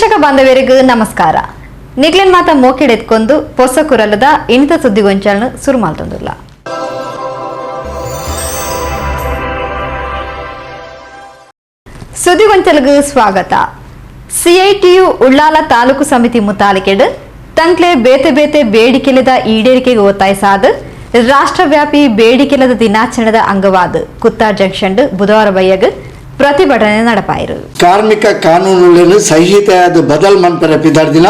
ವೀಕ್ಷಕ ಬಾಂಧವ್ಯರಿಗೂ ನಮಸ್ಕಾರ. ನಿಗ್ಲಿನ್ ಮಾತ ಮೋಕೆಡೆತ್ಕೊಂಡು ಹೊಸ ಕುರಲದ ಇಣಿತ ಸುದ್ದಿಗೊಂಚಲನ ಶುರು ಮಾಡ್ತಂದಿಲ್ಲ. ಸುದ್ದಿಗೊಂಚಲ್ಗೂ ಸ್ವಾಗತ. ಸಿಐಟಿಯು ಉಳ್ಳಾಲ ತಾಲೂಕು ಸಮಿತಿ ಮುತಾಲಿಕೆಡ್ ತಂಕ್ಲೆ ಬೇತೆ ಬೇತೆ ಬೇಡಿಕೆಲದ ಈಡೇರಿಕೆಗೆ ಒತ್ತಾಯಿಸಾದ ರಾಷ್ಟ್ರವ್ಯಾಪಿ ಬೇಡಿಕೆಲದ ದಿನಾಚರಣೆದ ಅಂಗವಾದ ಕುತ್ತಾ ಜಂಕ್ಷನ್ ಬುಧವಾರ ಬಯ್ಯಗ್ ಪ್ರತಿಭಟನೆ ನಡಪಾಯಿರು. ಕಾರ್ಮಿಕ ಕಾನೂನುಗಳನ್ನು ಸಂಹಿತೆಯಾದ ಬದಲ್ ಮನ್ಪರ ಪಿದಾರ್ದಿನ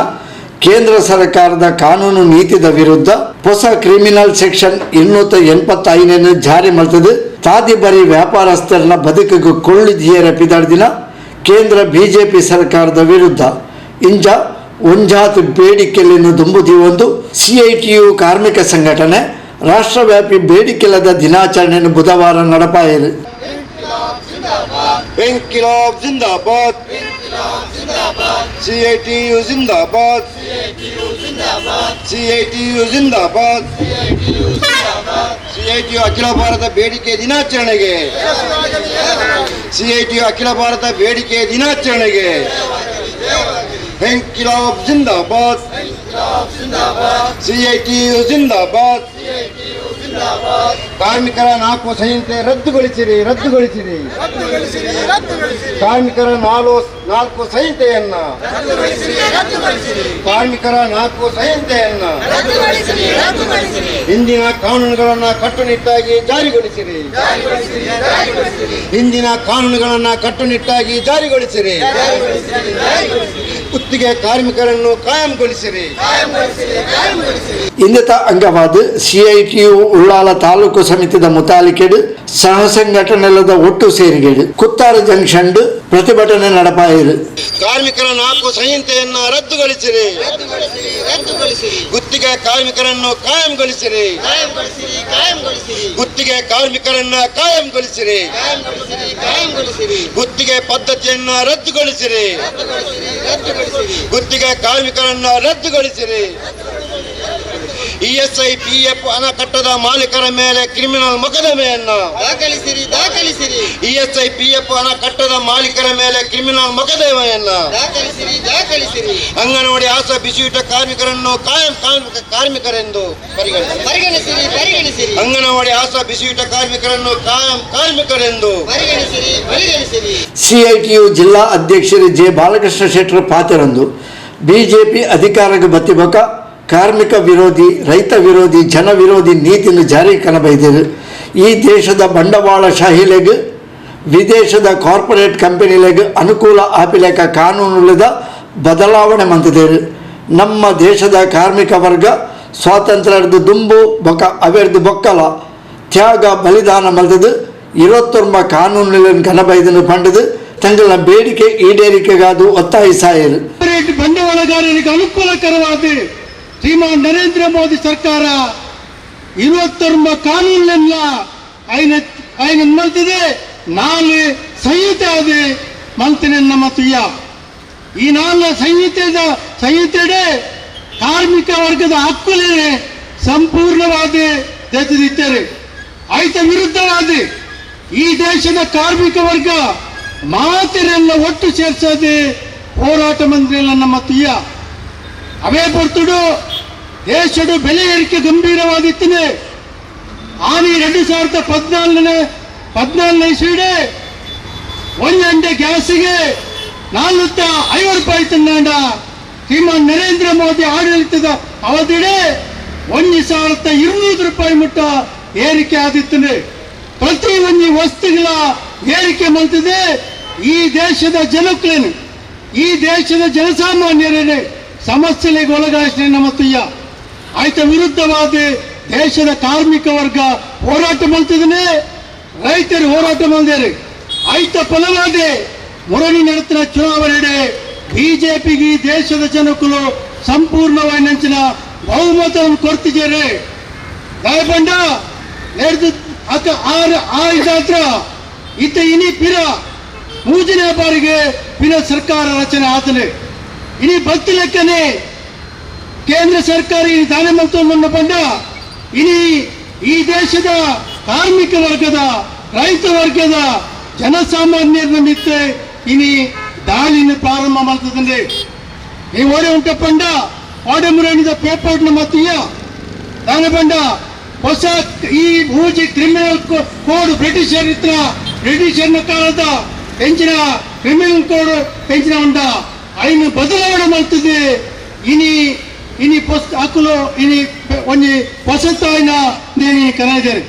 ಕೇಂದ್ರ ಸರ್ಕಾರದ ಕಾನೂನು ನೀತಿದ ವಿರುದ್ಧ ಹೊಸ ಕ್ರಿಮಿನಲ್ ಸೆಕ್ಷನ್ ಇನ್ನೂತ ಎಂಬತ್ತೈದನ್ನು ಜಾರಿ ಮಾಡ್ತದೆ. ತಾದಿ ಬರಿ ವ್ಯಾಪಾರಸ್ಥರನ್ನ ಬದುಕಿಗೆ ಕೊಳ್ಳಿದಿಯರ ಪಿದಾರ್ದಿನ ಕೇಂದ್ರ ಬಿಜೆಪಿ ಸರ್ಕಾರದ ವಿರುದ್ಧ ಇಂಜ ಒಂಜಾತ್ ಬೇಡಿಕೆಯನ್ನು ದುಂಬುದಿ ಒಂದು ಸಿಐಟಿಯು ಕಾರ್ಮಿಕ ಸಂಘಟನೆ ರಾಷ್ಟ್ರವ್ಯಾಪಿ ಬೇಡಿಕೆಲದ ದಿನಾಚರಣೆಯನ್ನು ಬುಧವಾರ ನಡಪಾಯಿರು. ಇನ್ಕಿಲಾಬ್ ಜಿಂದಾಬಾದ್ ಸಿಐಟಿಯು ಜಿಂದಾಬಾದ್ ಸಿಐಟಿಯು ಜಿಂದಾಬಾದ್ ಸಿಐಟಿಯು ಅಖಿಲ ಭಾರತ ಬೇಡಿಕೆ ದಿನಾಚರಣೆಗೆ ಸಿಐಟಿಯು ಅಖಿಲ ಭಾರತ ಬೇಡಿಕೆ ದಿನಾಚರಣೆಗೆ ಇನ್ಕಿಲಾಬ್ ಜಿಂದಾಬಾದ್ ಸಿಐಟಿಯು ಜಿಂದಾಬಾದ್ ಕಾರ್ಮಿಕರ ನಾಲ್ಕು ಸಂಹಿತೆ ರದ್ದುಗೊಳಿಸಿರಿ ರದ್ದುಗೊಳಿಸಿರಿ. ಕಾರ್ಮಿಕರ ನಾಲ್ಕು ನಾಲ್ಕು ಸಂಹಿತೆಯನ್ನ. ಕಾರ್ಮಿಕರ ನಾಲ್ಕು ಸಂಹಿತೆಯನ್ನ. ಹಿಂದಿನ ಕಾನೂನುಗಳನ್ನ ಕಟ್ಟುನಿಟ್ಟಾಗಿ ಜಾರಿಗೊಳಿಸಿರಿ. ಹಿಂದಿನ ಕಾನೂನುಗಳನ್ನ ಕಟ್ಟುನಿಟ್ಟಾಗಿ ಜಾರಿಗೊಳಿಸಿರಿ. ಕುತ್ತಿಗೆ ಕಾರ್ಮಿಕರನ್ನು ಕಾಯಂಗೊಳಿಸಿರಿ. ಇಂದಿತ ಅಂಗವಾದ ಸಿಐಟಿಯು ಉಳ್ಳಾಲ ತಾಲೂಕು ಮುತಾಲಿಕೆಡ್ ಸಹ ಸಂಘಟನೆಲದ ಒಟ್ಟು ಸೇರಿಗೆಡು ಕುತ್ತಾರ ಜಂಕ್ಷನ್ ಪ್ರತಿಭಟನೆ ನಡಪಾಯಿರು ಕಾರ್ಮಿಕರ ನಾಲ್ಕು ಸಂಹಿತೆಯನ್ನ ರದ್ದುಗೊಳಿಸಿರಿ. ಗುತ್ತಿಗೆ ಕಾರ್ಮಿಕರನ್ನು ಕಾಯಂಗೊಳಿಸಿರಿ. ಗುತ್ತಿಗೆ ಕಾರ್ಮಿಕರನ್ನ ಕಾಯಂಗೊಳಿಸಿರಿ. ಗುತ್ತಿಗೆ ಪದ್ಧತಿಯನ್ನ ರದ್ದುಗೊಳಿಸಿರಿ. ಗುತ್ತಿಗೆ ಕಾರ್ಮಿಕರನ್ನ ರದ್ದುಗೊಳಿಸಿರಿ. ಇಎಸ್ಐ ಪಿಎಫ್ ಹಣ ಕಟ್ಟದ ಮಾಲೀಕರ ಮೇಲೆ ಕ್ರಿಮಿನಲ್ ಮೊಕದ್ದಮೆಯನ್ನು ದಾಖಲಿಸಿರಿ ದಾಖಲಿಸಿರಿ. ಇಎಸ್ಐ ಪಿಎಫ್ ಹಣ ಕಟ್ಟದ ಮಾಲೀಕರ ಮೇಲೆ ಕ್ರಿಮಿನಲ್ ಮೊಕದ್ದಮೆಯನ್ನ ದಾಖಲಿಸಿರಿ ದಾಖಲಿಸಿರಿ. ಅಂಗನವಾಡಿ ಆಸಾ ಬಿಸಿಯೂಟ ಕಾರ್ಮಿಕರನ್ನು ಕಾಯಂ ಕಾರ್ಮಿಕ ಕಾರ್ಮಿಕರೆಂದು ಪರಿಗಣಿಸಿ ಪರಿಗಣಿಸಿರಿ ಪರಿಗಣಿಸಿರಿ. ಅಂಗನವಾಡಿ ಆಸಾ ಬಿಸಿಯೂಟ ಕಾರ್ಮಿಕರನ್ನು ಕಾಯಂ ಕಾರ್ಮಿಕರೆಂದು ಪರಿಗಣಿಸಿರಿ ಪರಿಗಣಿಸಿರಿ. ಸಿಐಟಿಯು ಜಿಲ್ಲಾ ಅಧ್ಯಕ್ಷರು ಜೆ ಬಾಲಕೃಷ್ಣ ಶೆಟ್ಟರ್ ಪಾತ್ರರಂದು ಬಿಜೆಪಿ ಅಧಿಕಾರಕ್ಕೆ ಬತ್ತಿಬಕ ಕಾರ್ಮಿಕ ವಿರೋಧಿ, ರೈತ ವಿರೋಧಿ, ಜನ ವಿರೋಧಿ ನೀತಿಯನ್ನು ಜಾರಿಗೆ ಕಾಣಬೈದಿದೆ ಈ ದೇಶದ ಬಂಡವಾಳಶಾಹಿಲೆಗೆ ವಿದೇಶದ ಕಾರ್ಪೊರೇಟ್ ಕಂಪನಿಲೆಗೆ ಅನುಕೂಲ ಆಪಿಲೆಕ ಕಾನೂನುಲದ ಬದಲಾವಣೆ ಮಂತಿದ್ದೇರು ನಮ್ಮ ದೇಶದ ಕಾರ್ಮಿಕ ವರ್ಗ ಸ್ವಾತಂತ್ರ್ಯದ ದುಂಬು, ಬೊಕ, ಅವೆರ್ದು ಬೊಕ್ಕಲ, ತ್ಯಾಗ, ಬಲಿದಾನ ಮಲ್ತದು. ಇರುವತ್ತೊಂಬ ಕಾನೂನುಗಳನ್ನು ಕನಬೈದನ್ನು ಪಂಡದು ತಂಗಳ ಬೇಡಿಕೆ ಈಡೇರಿಕೆಗಾದು ಒತ್ತಾಯಿಸಾಯರು. ಬಂಡವಾಳಗಾರರಿಗೆ ಅನುಕೂಲಕರವಾದ ಶ್ರೀಮಾನ್ ನರೇಂದ್ರ ಮೋದಿ ಸರ್ಕಾರ ഇരുപത്തൊമ്പ ಕಾನೂನೆಲ್ಲ ಐನ ಐನ ಮಲ್ತಿದೆ ನಾಲ್ ಸಂಹಿತೆ ಅದು ಮಲ್ತಿನ ನಮ್ಮ ತುಯ್ಯ ಈ ನಾಲ್ನ ಸಂಹಿತೆದ ಸಂಹಿತೆಡೆ ಕಾರ್ಮಿಕ ವರ್ಗದ ಹಕ್ಕುಲೇ ಸಂಪೂರ್ಣವಾದ ತೆಗೆದಿದ್ದಾರೆ ಆಯ್ತ ವಿರುದ್ಧವಾದ ಈ ದೇಶದ ಕಾರ್ಮಿಕ ವರ್ಗ ಮಾತಿರೆಲ್ಲ ಒಟ್ಟು ಸೇರ್ಸೋದೆ ಹೋರಾಟ ಮಂದಿರಲ್ಲ ನಮ್ಮ ತುಯ್ಯ ಅವೇ ಹೊರತುಡು ದೇಶದ ಬೆಲೆ ಏರಿಕೆ ಗಂಭೀರವಾಗಿತ್ತಿದೆ. ಆನಿ ಎರಡು ಸಾವಿರದ ಪದ್ನಾಲ್ಕನೇ ಪದ್ನಾಲ್ಕನೇ ಸೀಡೆ ಒಂದು ಗಂಟೆ ಗ್ಯಾಸಿಗೆ ನಾಲ್ನೂರ ಐವತ್ತು ರೂಪಾಯಿ ತಿನ್ನಂಡ ಶ್ರೀಮಾನ್ ನರೇಂದ್ರ ಮೋದಿ ಆಡಳಿತದ ಅವಧಿಡೆ ಒಂದು ಸಾವಿರದ ಇನ್ನೂರು ರೂಪಾಯಿ ಮುಟ್ಟ ಏರಿಕೆ ಆದಿತ್ತದೆ ಪ್ರತಿ ಒಂದು ವಸ್ತುಗಳ ಏರಿಕೆ ಮಂತಿದೆ. ಈ ದೇಶದ ಜನಕ್ಕೇನು, ಈ ದೇಶದ ಜನಸಾಮಾನ್ಯರೇನೆ ಸಮಸ್ಯೆಗೆ ಒಳಗಾಯಿಸ್ತೇನೆ ನಮ್ಮ ತುಯ್ಯ. ಆಯ್ತ ವಿರುದ್ಧವಾದ ದೇಶದ ಕಾರ್ಮಿಕ ವರ್ಗ ಹೋರಾಟ ಮಾಡ್ತಿದ್ದಾನೆ. ರೈತರು ಹೋರಾಟ ಮಾಡಿದ್ದಾರೆ ಆಯ್ತ ಫಲವಾಗಿ ಮೊರನಿ ನಡೆತಿನ ಚುನಾವಣೆ ಬಿಜೆಪಿಗೆ ದೇಶದ ಜನಕ್ಕೂ ಸಂಪೂರ್ಣವಾಗಿ ನೆಂಚಿನ ಬಹುಮತವನ್ನು ಕೊಡ್ತಿದ್ದಾರೆ. ಗಾಯಪಂಡ ನಡೆದು ಆರು ಇತ್ತ ಇನಿ ಪಿರ, ಮೂಜನೇ ಬಾರಿಗೆ ಪಿರ ಸರ್ಕಾರ ರಚನೆ ಆತನೆ. ಇನಿ ಭಕ್ತಿ ಲೆಕ್ಕನೆ ಕೇಂದ್ರ ಸರ್ಕಾರ ಈ ದಾನ ಇನಿ ಈ ದೇಶದ ಕಾರ್ಮಿಕ ವರ್ಗದ, ರೈತ ವರ್ಗದ ಜನಸಾಮಾನ್ಯರ ನಿಮಿತ್ತೆ ಇನಿ ದಾಳಿನ ಪ್ರಾರಂಭ ಮಾಡ್ತದೆ. ಈ ಓಡೆ ಉಂಟ ಪಂಡ ಓಡೆ ಮುರಣಿದ ಪೇಪರ್ನ ಮತೀಯ ದಾನ ಬಂಡ ಹೊಸ ಈ ಭೂಜಿ ಕ್ರಿಮಿನಲ್ ಕೋಡ್ ಬ್ರಿಟಿಷರ್ ಇತ್ರ, ಬ್ರಿಟಿಷರ್ನ ಕಾಲದ ಹೆಂಚಿನ ಕ್ರಿಮಿನಲ್ ಕೋಡ್ ಪೆಂಚಿನ ಉಂಡ ಐನು ಬದಲಾವಣೆ ಮಾಡ್ತದೆ. ಇನಿ ಹಾಕಲು ಇನಿ ಒಂಜಿ ಹೊಸತಾಯಿನ ನೇನಿ ಕರೆದಿದ್ದಾರೆ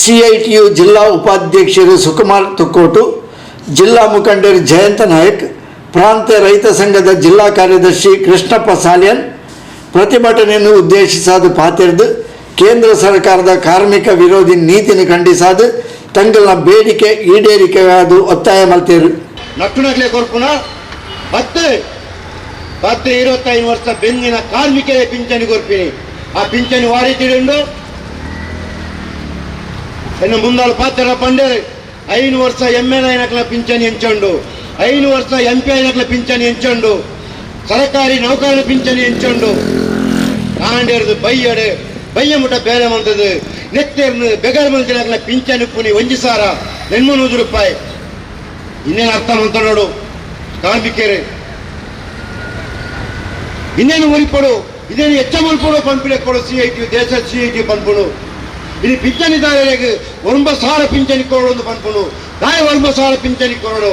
ಸಿಐಟಿಯು ಜಿಲ್ಲಾ ಉಪಾಧ್ಯಕ್ಷರು ಸುಕುಮಾರ್ ತುಕ್ಕೋಟು ಜಿಲ್ಲಾ ಮುಖಂಡರು ಜಯಂತ ನಾಯಕ್ ಪ್ರಾಂತ ರೈತ ಸಂಘದ ಜಿಲ್ಲಾ ಕಾರ್ಯದರ್ಶಿ ಕೃಷ್ಣಪ್ಪ ಸಾಲಿಯನ್ ಪ್ರತಿಭಟನೆಯನ್ನು ಉದ್ದೇಶಿಸಾದ ಪಾತೆರೆದು ಕೇಂದ್ರ ಸರ್ಕಾರದ ಕಾರ್ಮಿಕ ವಿರೋಧಿ ನೀತಿಯನ್ನು ಖಂಡಿಸಾದ ತಂಗಲ ಬೇಡಿಕೆ ಈಡೇರಿಕೆಯಾದ ಒತ್ತಾಯ ಮಲ್ತೇರು. ನಟ್ಟುನಗ್ಲೆ ಕೊರ್ಪುನ ಮತ್ತೆ ಮತ್ತೆ ಇರುವತ್ತೈದು ವರ್ಷ ಬೆಂದಿನ ಕಾರ್ಮಿಕರೇ ಪಿಂಚಣಿ ಕೊರ್ಪಿನಿ ಆ ಪಿಂಚಣಿ ವಾರಿ ತಿಳಿಂಡು ಇನ್ನು ಮುಂದಾಳು ಪಾತ್ರ ಪಂಡೆ ಐನು ವರ್ಷ ಎಂ ಎಲ್ ಪಿಂಚಣಿ ಹೆಂಚಂಡು. ಐನು ವರ್ಷ ಎಂ ಪಿ ಪಿಂಚಣಿ ಹೆಂಚಂಡು. ಸರಕಾರಿ ನೌಕರನ ಪಿಂಚಣಿ ಹೆಂಚಂಡು. ಕಾಂಡೇರ್ದು ಬೈಯಡೆ, ಬೈಯ ಮುಟ ಬೇರೆ ಮಂದದು. ನೆತ್ತೇರ್ನು ಬೆಗರ್ ಮಂದಿನ ಪಿಂಚಣಿ ಪುನಿ ಒಂಜಿ ಸಾರ. ನೆನ್ಮೂರು ರೂಪಾಯಿ. ಇನ್ನೇನು ಅರ್ಥ ಅಂತ ನೋಡು, ಕಾರ್ಮಿಕರೇ. ಇನ್ನೇನು ಉಳಿಪಡು ಇದೇನು ಹೆಚ್ಚ ಮಲ್ಪಡು ಪಂಪಿಡೆ ಕೊಡು ಸಿ ಐ ಟಿ ದೇಶ ಸಿ ಐ ಟಿ ಪಿಂಚಣಿದಾರರಿಗೆ ಒಂಬ ಸಾವಿರ ಪಿಂಚಣಿ ಕೊಡೋದು ಪಂಪುಣು ನಾಯ ಒಂಬ ಸಾವಿರ ಪಿಂಚಣಿ ಕೊಡೋಡು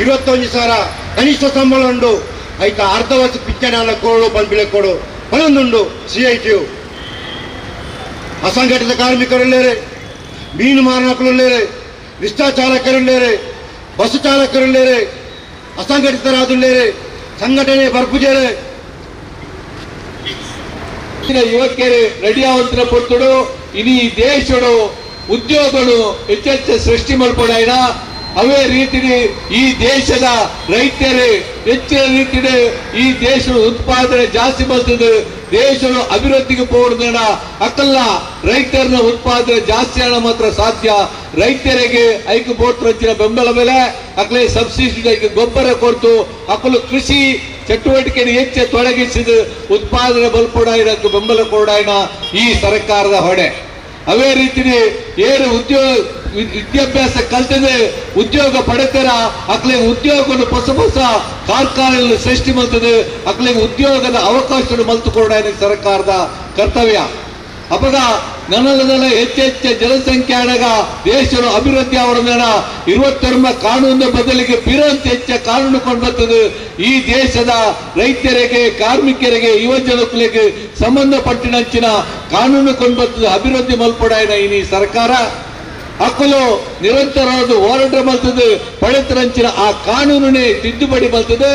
ಇರುವತ್ತೊಂದು ಸಾವಿರ ಕನಿಷ್ಠ ಸಂಬಳ ಉಂಡು. ಐತ ಅರ್ಧ ವರ್ಷ ಪಿಂಚಣಿ ಅಲ್ಲ ಕೊಡು ಪಂಪಿಡೆ ಕೊಡು. ಪನೊಂದುಂಡು ಸಿ ಐ ಟಿ ಅಸಂಘಟಿತ ಕಾರ್ಮಿಕರುಳ್ಳೇರೆ, ಮೀನು ಮಾರಣಕರುಳ್ಳೇರೆ ರಿಕ್ಷಾ ಚಾಲಕರುಳ್ಳೇರೆ ಬಸ್ ಚಾಲಕರುಳ್ಳೇರೆ, ಅಸಂಘಟಿತರಾದುಳ್ಳೇರೆ, ಸಂಘಟನೆ ಬರ್ಪುಜೇರೆ ಯುವಕರು, ರೆಡಿ ಆವಂತರ ಪೊರ್ತುಡು ಇನಿ ದೇಶಡು ಉದ್ಯೋಗಗಳು ಹೆಚ್ಚೆಚ್ಚು ಸೃಷ್ಟಿ ಮಾಡ್ಕೊಡಾಯ್ನ ಅವೇ ರೀತಿಲಿ ಈ ದೇಶದ ರೈತರು, ಹೆಚ್ಚಿನ ರೀತಿಲಿ ಈ ದೇಶದ ಉತ್ಪಾದನೆ ಜಾಸ್ತಿ ಬರ್ತದೆ. ದೇಶದ ಅಭಿವೃದ್ಧಿಗೆ ಪೋಡ್ದಣ ಅಕ್ಕಲ್ಲ ರೈತರನ್ನ ಉತ್ಪಾದನೆ ಜಾಸ್ತಿ ಹಣ ಮಾತ್ರ ಸಾಧ್ಯ. ರೈತರಿಗೆ ಐಕ್ಯ ಬೋಟ್ ರಚಿನ ಬೆಂಬಲ ಬೆಲೆ ಅಕ್ಕಲೇ ಸಬ್ಸಿಡಿ ಗೊಬ್ಬರ ಕೊಡ್ತು. ಅಕ್ಕಲು ಕೃಷಿ ಚಟುವಟಿಕೆಯನ್ನು ಹೆಚ್ಚು ತೊಡಗಿಸಿದ ಉತ್ಪಾದನೆ ಬಲ್ಪಡಾಯಿನಕ್ಕೆ ಬೆಂಬಲ ಕೊಡಾಯಿನ ಈ ಸರ್ಕಾರದ ಹೊಣೆ. ಅವೇ ರೀತಿ ಏನು ಉದ್ಯೋಗ ವಿದ್ಯಾಭ್ಯಾಸ ಕಲ್ತದೆ ಉದ್ಯೋಗ ಪಡೆತರ ಅಕ್ಲಿಗೆ ಉದ್ಯೋಗವನ್ನು ಹೊಸ ಹೊಸ ಕಾರ್ಖಾನೆಗಳು ಸೃಷ್ಟಿ ಮಾಡ್ತದೆ ಅಕ್ಲಿಗೆ ಉದ್ಯೋಗದ ಅವಕಾಶವನ್ನು ಮಲ್ತುಕೊಡ ಸರ್ಕಾರದ ಕರ್ತವ್ಯ. ಅಪಗ ನನ್ನದಲ್ಲ ಹೆಚ್ಚೆಚ್ಚ ಜನಸಂಖ್ಯಾಣಗ ದೇಶದ ಅಭಿವೃದ್ಧಿ ಅವರನ್ನ ಇರುವತ್ತೊಂಬ ಕಾನೂನಿನ ಬದಲಿಗೆ ಬಿರಂತ ಹೆಚ್ಚ ಕಾನೂನು ಕೊಂಡ್ಬರ್ತದೆ. ಈ ದೇಶದ ರೈತರಿಗೆ, ಕಾರ್ಮಿಕರಿಗೆ ಯುವಜನತೆಗೆ ಸಂಬಂಧಪಟ್ಟಿನಂಚಿನ ಕಾನೂನು ಕೊಂಡ್ಬರ್ತದೆ. ಅಭಿವೃದ್ಧಿ ಮಲ್ಪಡಾಯಿನ ಈ ಸರ್ಕಾರ. ಹಕ್ಕಲು ನಿರಂತರವಾದ ಹೋರಾಟ ಮಾಡ್ತದೆ ಪಡೆತರಂಚಿನ ಆ ಕಾನೂನೇ ತಿದ್ದುಪಡಿ ಮಾಡ್ತದೆ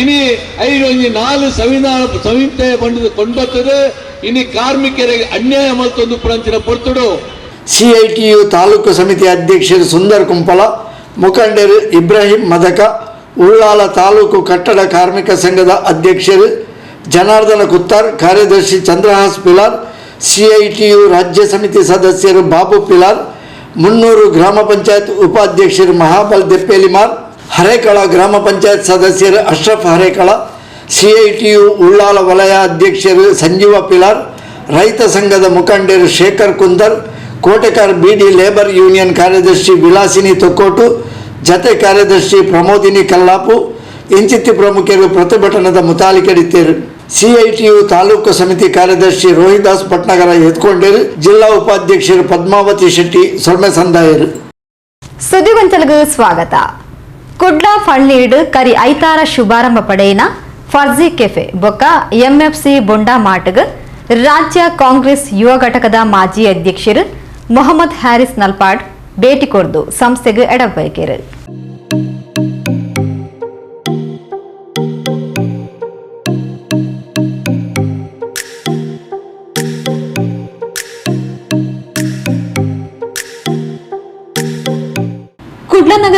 ಇನಿ ಐದು ನಾಲ್ಕು ನಾಲು ಸಂವಿಧಾನ ಸಂಹಿತೆ ಬಂದು ಕೊಂಡ್ಬರ್ತದೆ. ಇನಿ ಕಾರ್ಮಿಕರಿಗೆ ಅನ್ಯಾಯ ಮಲ್ತೊಂದು ಪುರಂಚಿನ ಪೊರ್ತುಡು. ಸಿಐಟಿಯು ತಾಲೂಕು ಸಮಿತಿ ಅಧ್ಯಕ್ಷರು ಸುಂದರ್ ಕುಂಪಲ, ಮುಖಂಡರು ಇಬ್ರಾಹಿಂ ಮದಕ, ಉಳ್ಳಾಲ ತಾಲೂಕು ಕಟ್ಟಡ ಕಾರ್ಮಿಕ ಸಂಘದ ಅಧ್ಯಕ್ಷರು ಜನಾರ್ದನ ಕುತ್ತಾರ್, ಕಾರ್ಯದರ್ಶಿ ಚಂದ್ರಹಾಸ್ ಪಿಲಾರ್, ಸಿಐಟಿಯು ರಾಜ್ಯ ಸಮಿತಿ ಸದಸ್ಯರು ಬಾಬು ಪಿಲಾರ್, ಮುನ್ನೂರು ಗ್ರಾಮ ಪಂಚಾಯತ್ ಉಪಾಧ್ಯಕ್ಷರು ಮಹಾಬಲ್ ದೆಪ್ಪೇಲಿಮಾರ್, ಹರೇಕಳ ಗ್ರಾಮ ಪಂಚಾಯತ್ ಸದಸ್ಯರು ಅಶ್ರಫ್ ಹರೇಕಳ ಸಿಐಟಿಯು ಉಳ್ಳಾಲ ವಲಯ ಅಧ್ಯಕ್ಷರು ಸಂಜೀವ ಪಿಲಾರ್ ರೈತ ಸಂಘದ ಮುಖಂಡರು ಶೇಖರ್ ಕುಂದರ್ ಕೋಟೆಕಾರ್ ಬಿಡಿ ಲೇಬರ್ ಯೂನಿಯನ್ ಕಾರ್ಯದರ್ಶಿ ವಿಲಾಸಿನಿ ತೊಕ್ಕೋಟು, ಜತೆ ಕಾರ್ಯದರ್ಶಿ ಪ್ರಮೋದಿನಿ ಕಲ್ಲಾಪು, ಇಂಚಿತ್ತಿ ಪ್ರಮುಖರು ಪ್ರತಿಭಟನದ ಮುತಾಲಿಕೆಡಿತ್ತೇರು ಸಿಐಟಿಯು ತಾಲೂಕು ಸಮಿತಿ ಕಾರ್ಯದರ್ಶಿ ರೋಹಿದಾಸ್ ಭಟ್ನಗರ ಎತ್ಕೊಂಡರು. ಜಿಲ್ಲಾ ಉಪಾಧ್ಯಕ್ಷರು ಪದ್ಮಾವತಿ ಶೆಟ್ಟಿ, ಸೊರ್ಮೆ ಸಂದಾಯರು. ಸುದ್ದಿಗೊಂಚಲಗು ಸ್ವಾಗತ. ಕುಡ್ಲಾ ಫಳ್ನೀಡು ಕರಿ ಐತಾರ ಶುಭಾರಂಭ ಪಡೆಯಿನ ಫರ್ಜಿ ಕೆಫೆ ಬೊಕ್ಕ ಎಂಎಫ್ಸಿ ಬೊಂಡಾ ಮಾಟಗ ರಾಜ್ಯ ಕಾಂಗ್ರೆಸ್ ಯುವ ಘಟಕದ ಮಾಜಿ ಅಧ್ಯಕ್ಷರು ಮೊಹಮ್ಮದ್ ಹ್ಯಾರಿಸ್ ನಲ್ಪಾಡ್ ಭೇಟಿ ಕೊಡ್ದು ಸಂಸ್ಥೆಗೆ ಎಡಬೈಕೆರು